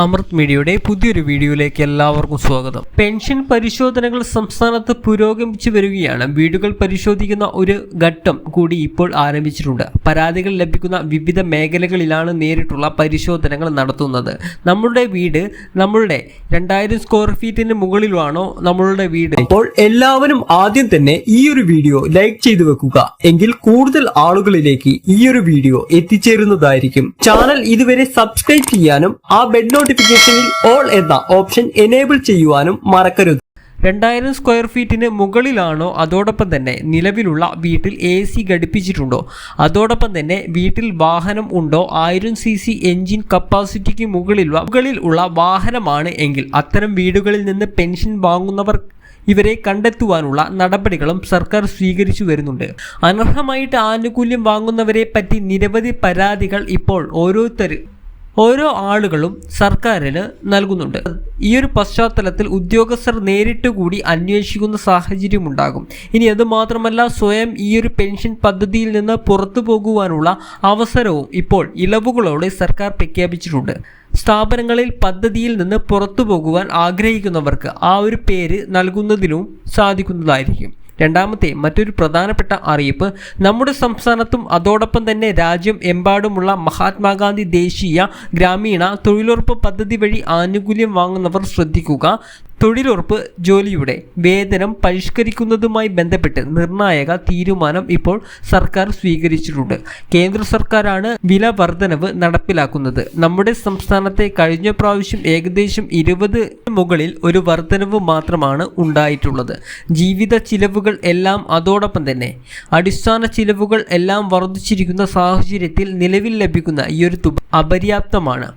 അമൃത് മീഡിയയുടെ പുതിയൊരു വീഡിയോയിലേക്ക് എല്ലാവർക്കും സ്വാഗതം. പെൻഷൻ പരിശോധനകൾ സംസ്ഥാനത്ത് പുരോഗമിച്ചു വരികയാണ്. വീടുകൾ പരിശോധിക്കുന്ന ഒരു ഘട്ടം കൂടി ഇപ്പോൾ ആരംഭിച്ചിട്ടുണ്ട്. പരാതികൾ ലഭിക്കുന്ന വിവിധ മേഖലകളിലാണ് നേരിട്ടുള്ള പരിശോധനകൾ നടത്തുന്നത്. നമ്മളുടെ വീട് നമ്മളുടെ രണ്ടായിരം സ്ക്വയർ ഫീറ്റിന് മുകളിലാണോ നമ്മളുടെ വീട്? അപ്പോൾ എല്ലാവരും ആദ്യം തന്നെ ഈ ഒരു വീഡിയോ ലൈക്ക് ചെയ്തു വെക്കുക. എങ്കിൽ കൂടുതൽ ആളുകളിലേക്ക് ഈ ഒരു വീഡിയോ എത്തിച്ചേരുന്നതായിരിക്കും. ചാനൽ ഇതുവരെ സബ്സ്ക്രൈബ് ചെയ്യാനും ആ ബെഡ് നോട്ടിഫിക്കേഷനിൽ ഓൾ എന്ന ഓപ്ഷൻ എനേബിൾ ചെയ്യുവാനും മറക്കരുത്. രണ്ടായിരം സ്ക്വയർ ഫീറ്റിന് മുകളിലാണോ? അതോടൊപ്പം തന്നെ നിലവിലുള്ള വീട്ടിൽ എ സി ഘടിപ്പിച്ചിട്ടുണ്ടോ? അതോടൊപ്പം തന്നെ വീട്ടിൽ വാഹനം ഉണ്ടോ? ആയിരം സി സി എഞ്ചിൻ കപ്പാസിറ്റിക്ക് മുകളിലുള്ള മുകളിൽ ഉള്ള വാഹനമാണ് എങ്കിൽ അത്തരം വീടുകളിൽ നിന്ന് പെൻഷൻ വാങ്ങുന്നവർ ഇവരെ കണ്ടെത്തുവാനുള്ള നടപടികളും സർക്കാർ സ്വീകരിച്ചു വരുന്നുണ്ട്. അനർഹമായിട്ട് ആനുകൂല്യം വാങ്ങുന്നവരെ പറ്റി നിരവധി പരാതികൾ ഇപ്പോൾ ഓരോരുത്തർ ഓരോ ആളുകളും സർക്കാരിന് നൽകുന്നുണ്ട്. ഈ ഒരു പശ്ചാത്തലത്തിൽ ഉദ്യോഗസ്ഥർ നേരിട്ട് കൂടി അന്വേഷിക്കുന്ന സാഹചര്യം ഉണ്ടാകും. ഇനി അത് മാത്രമല്ല സ്വയം ഈ ഒരു പെൻഷൻ പദ്ധതിയിൽ നിന്ന് പുറത്തു പോകുവാനുള്ള അവസരവും ഇപ്പോൾ ഇളവുകളോടെ സർക്കാർ പ്രഖ്യാപിച്ചിട്ടുണ്ട്. സ്ഥാപനങ്ങളിൽ പദ്ധതിയിൽ നിന്ന് പുറത്തു പോകുവാൻ ആഗ്രഹിക്കുന്നവർക്ക് ആ ഒരു പേര് നൽകുന്നതിനും സാധിക്കുന്നതായിരിക്കും. രണ്ടാമത്തെ മറ്റൊരു പ്രധാനപ്പെട്ട അറിയിപ്പ് നമ്മുടെ സംസ്ഥാനത്തും അതോടൊപ്പം തന്നെ രാജ്യം എമ്പാടുമുള്ള മഹാത്മാഗാന്ധി ദേശീയ ഗ്രാമീണ തൊഴിലുറപ്പ് പദ്ധതി വഴി ആനുകൂല്യം വാങ്ങുന്നവർ ശ്രദ്ധിക്കുക. തൊഴിലുറപ്പ് ജോലിയുടെ വേതനം പരിഷ്കരിക്കുന്നതുമായി ബന്ധപ്പെട്ട് നിർണായക തീരുമാനം ഇപ്പോൾ സർക്കാർ സ്വീകരിച്ചിട്ടുണ്ട്. കേന്ദ്ര സർക്കാരാണ് വില വർധനവ് നടപ്പിലാക്കുന്നത്. നമ്മുടെ സംസ്ഥാനത്തെ കഴിഞ്ഞ പ്രാവശ്യം ഏകദേശം ഇരുപത് മുകളിൽ ഒരു വർധനവ് മാത്രമാണ് ഉണ്ടായിട്ടുള്ളത്. ജീവിത ചിലവുകൾ എല്ലാം അതോടൊപ്പം തന്നെ അടിസ്ഥാന ചിലവുകൾ എല്ലാം വർദ്ധിച്ചിരിക്കുന്ന സാഹചര്യത്തിൽ നിലവിൽ ലഭിക്കുന്ന ഈ ഒരു തുക അപര്യാപ്തമാണ്.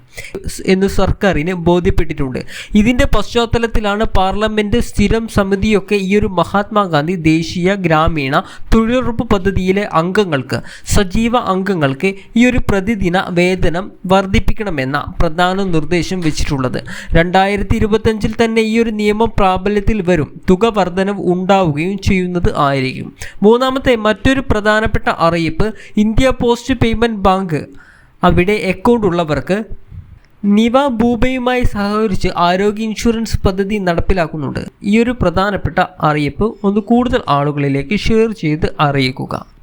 എന്ന് സർക്കാരിന് ബോധ്യപ്പെട്ടിട്ടുണ്ട്. ഇതിന്റെ പശ്ചാത്തലത്തിലാണ് പാർലമെന്റ് സ്ഥിരം സമിതിയൊക്കെ ഈ ഒരു മഹാത്മാഗാന്ധി ദേശീയ ഗ്രാമീണ തൊഴിലുറപ്പ് പദ്ധതിയിലെ അംഗങ്ങൾക്ക് സജീവ അംഗങ്ങൾക്ക് ഈ ഒരു പ്രതിദിന വേതനം വർദ്ധിപ്പിക്കണമെന്ന പ്രധാന നിർദ്ദേശം വെച്ചിട്ടുള്ളത്. രണ്ടായിരത്തി ഇരുപത്തഞ്ചിൽ തന്നെ ഈ ഒരു നിയമം പ്രാബല്യത്തിൽ വരും. തുക വർധനവ് ഉണ്ടാവുകയും ചെയ്യുന്നത് ആയിരിക്കും. മൂന്നാമത്തെ മറ്റൊരു പ്രധാനപ്പെട്ട അറിയിപ്പ് ഇന്ത്യ പോസ്റ്റ് പേയ്മെന്റ് ബാങ്ക്. അവിടെ അക്കൗണ്ട് ഉള്ളവർക്ക് നിവ ഭൂപയുമായി സഹകരിച്ച് ആരോഗ്യ ഇൻഷുറൻസ് പദ്ധതി നടപ്പിലാക്കുന്നുണ്ട്. ഈ ഒരു പ്രധാനപ്പെട്ട അറിയിപ്പ് ഒന്ന് കൂടുതൽ ആളുകളിലേക്ക് ഷെയർ ചെയ്ത് അറിയിക്കുക.